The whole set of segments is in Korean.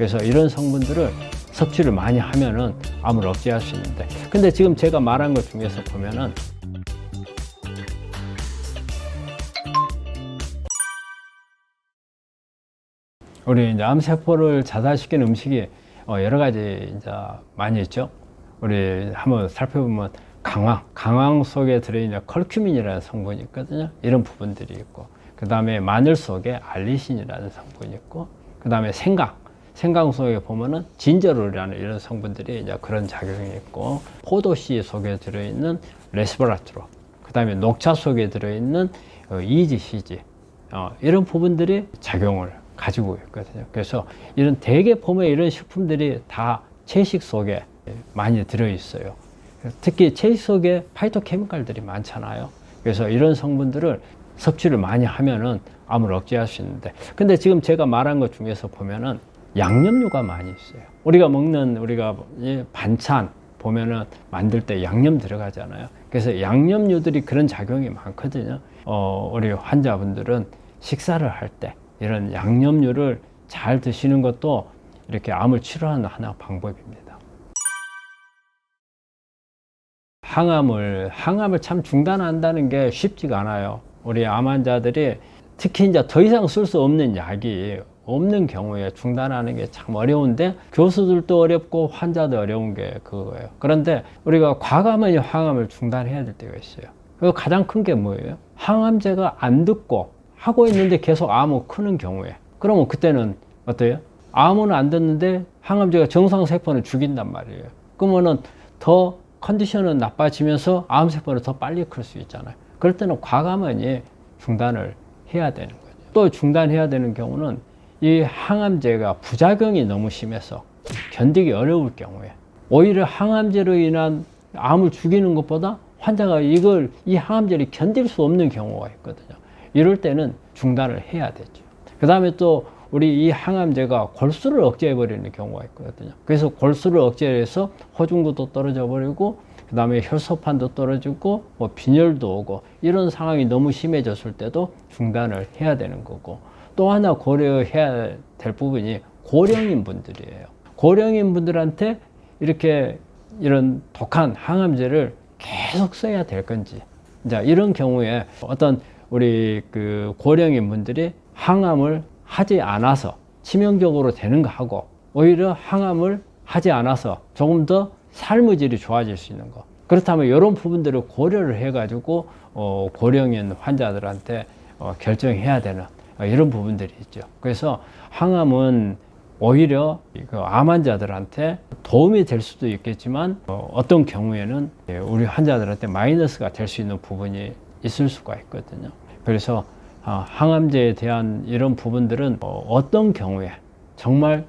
그래서 이런 성분들을 섭취를 많이 하면은 암을 억제할 수 있는데 근데 지금 제가 말한 것 중에서 보면은 우리 이제 암세포를 자살시키는 음식이 어, 여러 가지 이제 많이 있죠. 우리 한번 살펴보면 강황, 강황 속에 들어있는 컬큐민이라는 성분이 있거든요. 이런 부분들이 있고, 그 다음에 마늘 속에 알리신이라는 성분이 있고, 그 다음에 생강, 생강 속에 보면은 진저롤이라는 이런 성분들이 이제 그런 작용이 있고, 포도씨 속에 들어있는 레스버라트로, 그 다음에 녹차 속에 들어있는 어, 이지시지, 어, 이런 부분들이 작용을 가지고 있거든요. 그래서 이런 대개 보면 이런 식품들이 다 채식 속에 많이 들어 있어요. 특히 채식 속에 파이토케미칼들이 많잖아요. 그래서 이런 성분들을 섭취를 많이 하면은 암을 억제할 수 있는데, 근데 지금 제가 말한 것 중에서 보면은 양념류가 많이 있어요. 우리가 먹는 우리가 이 반찬 보면은 만들 때 양념 들어가잖아요. 그래서 양념류들이 그런 작용이 많거든요. 어, 우리 환자분들은 식사를 할 때 이런 양념류를 잘 드시는 것도 이렇게 암을 치료하는 하나 방법입니다. 항암을 항암을 참 중단한다는 게 쉽지가 않아요. 우리 암 환자들이 특히 이제 더 이상 쓸 수 없는 약이 없는 경우에 중단하는 게 참 어려운데 교수들도 어렵고 환자도 어려운 게 그거예요. 그런데 우리가 과감하게 항암을 중단해야 될 때가 있어요. 그 가장 큰 게 뭐예요? 항암제가 안 듣고 하고 있는데 계속 암을 크는 경우에 그러면 그때는 어때요? 암은 안 듣는데 항암제가 정상 세포는 죽인단 말이에요. 그러면은 더 컨디션은 나빠지면서 암 세포를 더 빨리 클 수 있잖아요. 그럴 때는 과감하게 중단을 해야 되는 거죠. 또 중단해야 되는 경우는 이 항암제가 부작용이 너무 심해서 견디기 어려울 경우에 오히려 항암제로 인한 암을 죽이는 것보다 환자가 이걸 이 항암제를 견딜 수 없는 경우가 있거든요. 이럴 때는 중단을 해야 되죠. 그 다음에 또 우리 이 항암제가 골수를 억제해 버리는 경우가 있거든요. 그래서 골수를 억제해서 호중도도 떨어져 버리고 그 다음에 혈소판도 떨어지고 뭐 빈혈도 오고 이런 상황이 너무 심해졌을 때도 중단을 해야 되는 거고 또 하나 고려해야 될 부분이 고령인 분들이에요. 고령인 분들한테 이렇게 이런 독한 항암제를 계속 써야 될 건지 자 이런 경우에 어떤 우리 그 고령인 분들이 항암을 하지 않아서 치명적으로 되는 거 하고 오히려 항암을 하지 않아서 조금 더 삶의 질이 좋아질 수 있는 거 그렇다면 이런 부분들을 고려를 해가지고 어, 고령인 환자들한테 어, 결정해야 되는 어, 이런 부분들이 있죠. 그래서 항암은 오히려 그암 환자들한테 도움이 될 수도 있겠지만 어, 어떤 경우에는 예, 우리 환자들한테 마이너스가 될 수 있는 부분이 있을 수가 있거든요. 그래서 아, 항암제에 대한 이런 부분들은 어, 어떤 경우에 정말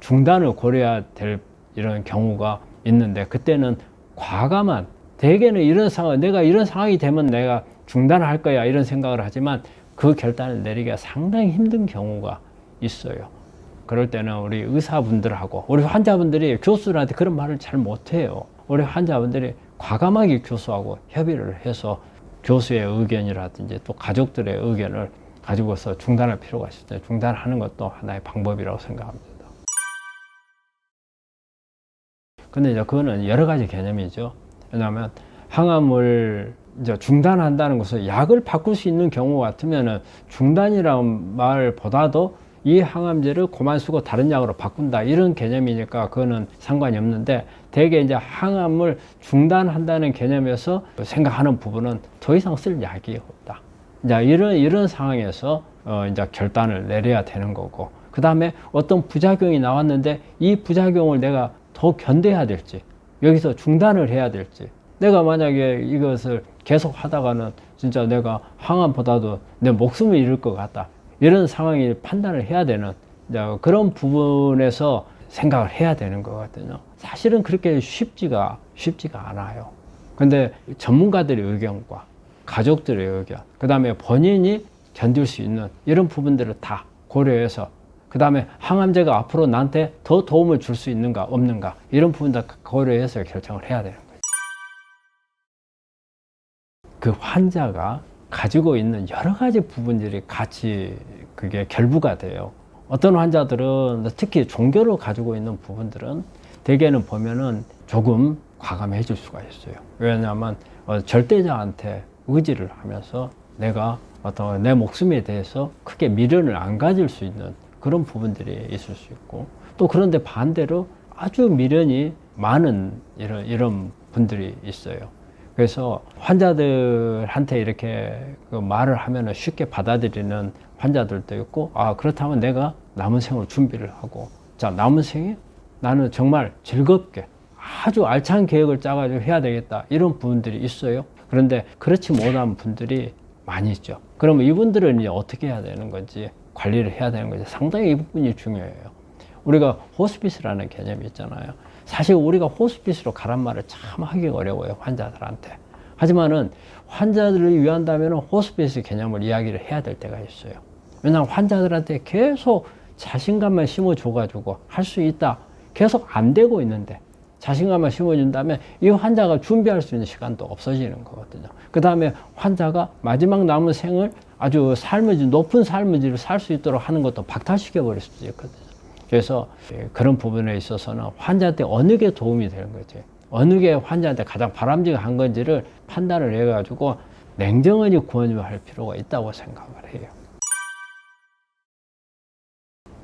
중단을 고려해야 될 이런 경우가 있는데 그때는 과감한 대개는 이런 상황 내가 이런 상황이 되면 내가 중단을 할 거야 이런 생각을 하지만 그 결단을 내리기가 상당히 힘든 경우가 있어요. 그럴 때는 우리 의사분들하고 우리 환자분들이 교수들한테 그런 말을 잘 못해요. 우리 환자분들이 과감하게 교수하고 협의를 해서 교수의 의견이라든지 또 가족들의 의견을 가지고서 중단할 필요가 있을 때 중단하는 것도 하나의 방법이라고 생각합니다. 근데 이제 그거는 여러 가지 개념이죠. 왜냐하면 항암을 이제 중단한다는 것은 약을 바꿀 수 있는 경우 같으면은 중단이라는 말보다도 이 항암제를 그만 쓰고 다른 약으로 바꾼다. 이런 개념이니까 그거는 상관이 없는데 대개 이제 항암을 중단한다는 개념에서 생각하는 부분은 더 이상 쓸 약이 없다. 이제 이런 이런 상황에서 어 이제 결단을 내려야 되는 거고. 그 다음에 어떤 부작용이 나왔는데 이 부작용을 내가 더 견뎌야 될지 여기서 중단을 해야 될지. 내가 만약에 이것을 계속 하다가는 진짜 내가 항암보다도 내 목숨을 잃을 것 같다. 이런 상황이 판단을 해야 되는 그런 부분에서 생각을 해야 되는 거거든요. 사실은 그렇게 쉽지가 쉽지가 않아요. 근데 전문가들의 의견과 가족들의 의견, 그 다음에 본인이 견딜 수 있는 이런 부분들을 다 고려해서 그 다음에 항암제가 앞으로 나한테 더 도움을 줄 수 있는가 없는가 이런 부분도 고려해서 결정을 해야 되는 그 환자가 가지고 있는 여러 가지 부분들이 같이 그게 결부가 돼요. 어떤 환자들은 특히 종교를 가지고 있는 부분들은 대개는 보면은 조금 과감해 질 수가 있어요. 왜냐하면 어, 절대자한테 의지를 하면서 내가 어떤 내 목숨에 대해서 크게 미련을 안 가질 수 있는 그런 부분들이 있을 수 있고 또 그런데 반대로 아주 미련이 많은 이런, 이런 분들이 있어요. 그래서 환자들한테 이렇게 그 말을 하면 쉽게 받아들이는 환자들도 있고, 아, 그렇다면 내가 남은 생을 준비를 하고, 자, 남은 생에 나는 정말 즐겁게 아주 알찬 계획을 짜가지고 해야 되겠다. 이런 분들이 있어요. 그런데 그렇지 못한 분들이 많이 있죠. 그러면 이분들은 이제 어떻게 해야 되는 건지 관리를 해야 되는 건지 상당히 이 부분이 중요해요. 우리가 호스피스라는 개념이 있잖아요. 사실 우리가 호스피스로 가란 말을 참 하기 어려워요. 환자들한테. 하지만은 환자들을 위한다면 호스피스 개념을 이야기를 해야 될 때가 있어요. 왜냐하면 환자들한테 계속 자신감만 심어줘가지고 할 수 있다. 계속 안 되고 있는데 자신감만 심어준다면 이 환자가 준비할 수 있는 시간도 없어지는 거거든요. 그 다음에 환자가 마지막 남은 생을 아주 삶의 질, 높은 삶의 질을 살 수 있도록 하는 것도 박탈시켜 버릴 수도 있거든요. 그래서 그런 부분에 있어서는 환자한테 어느 게 도움이 되는 거지. 어느 게 환자한테 가장 바람직한 건지를 판단을 해가지고 냉정하게 권유할 필요가 있다고 생각을 해요.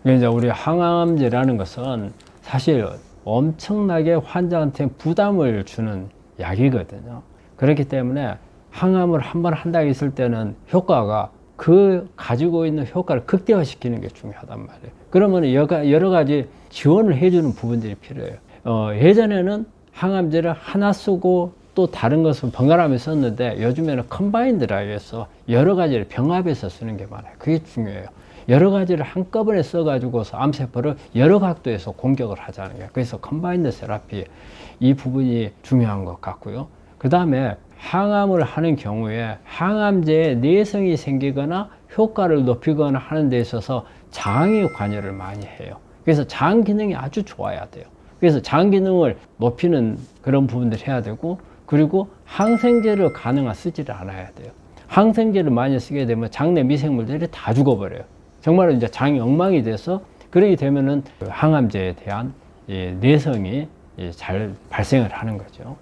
이제 우리 항암제라는 것은 사실 엄청나게 환자한테 부담을 주는 약이거든요. 그렇기 때문에 항암을 한 번 한다 했을 때는 효과가 그 가지고 있는 효과를 극대화시키는 게 중요하단 말이에요. 그러면 여러 가지 지원을 해주는 부분들이 필요해요. 어, 예전에는 항암제를 하나 쓰고 또 다른 것을 번갈아가며 썼는데 요즘에는 컴바인 드라 해서 여러 가지를 병합해서 쓰는 게 많아요. 그게 중요해요. 여러 가지를 한꺼번에 써가지고서 암세포를 여러 각도에서 공격을 하자는 거예요. 그래서 컴바인드 세라피 이 부분이 중요한 것 같고요. 그 다음에 항암을 하는 경우에 항암제에 내성이 생기거나 효과를 높이거나 하는 데 있어서 장에 관여를 많이 해요. 그래서 장 기능이 아주 좋아야 돼요. 그래서 장 기능을 높이는 그런 부분들 해야 되고 그리고 항생제를 가능한 쓰지를 않아야 돼요. 항생제를 많이 쓰게 되면 장내 미생물들이 다 죽어버려요. 정말 이제 장이 엉망이 돼서 그러게 되면은 그 항암제에 대한 내성이 잘 발생을 하는 거죠.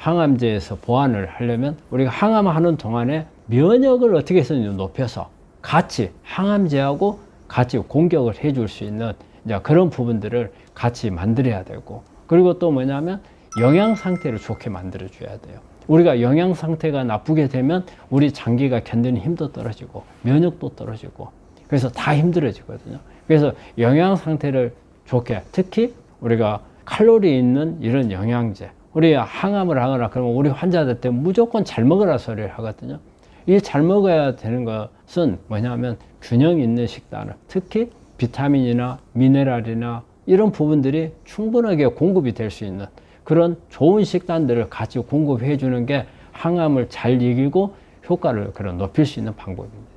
항암제에서 보완을 하려면 우리가 항암하는 동안에 면역을 어떻게 해서든 높여서 같이 항암제하고 같이 공격을 해줄 수 있는 그런 부분들을 같이 만들어야 되고 그리고 또 뭐냐면 영양 상태를 좋게 만들어 줘야 돼요. 우리가 영양 상태가 나쁘게 되면 우리 장기가 견디는 힘도 떨어지고 면역도 떨어지고 그래서 다 힘들어지거든요. 그래서 영양 상태를 좋게 특히 우리가 칼로리 있는 이런 영양제 우리 항암을 하거나 그러면 우리 환자들 때 무조건 잘 먹으라 소리를 하거든요. 이 잘 먹어야 되는 것은 뭐냐면 균형 있는 식단을 특히 비타민이나 미네랄이나 이런 부분들이 충분하게 공급이 될 수 있는 그런 좋은 식단들을 같이 공급해 주는 게 항암을 잘 이기고 효과를 그런 높일 수 있는 방법입니다.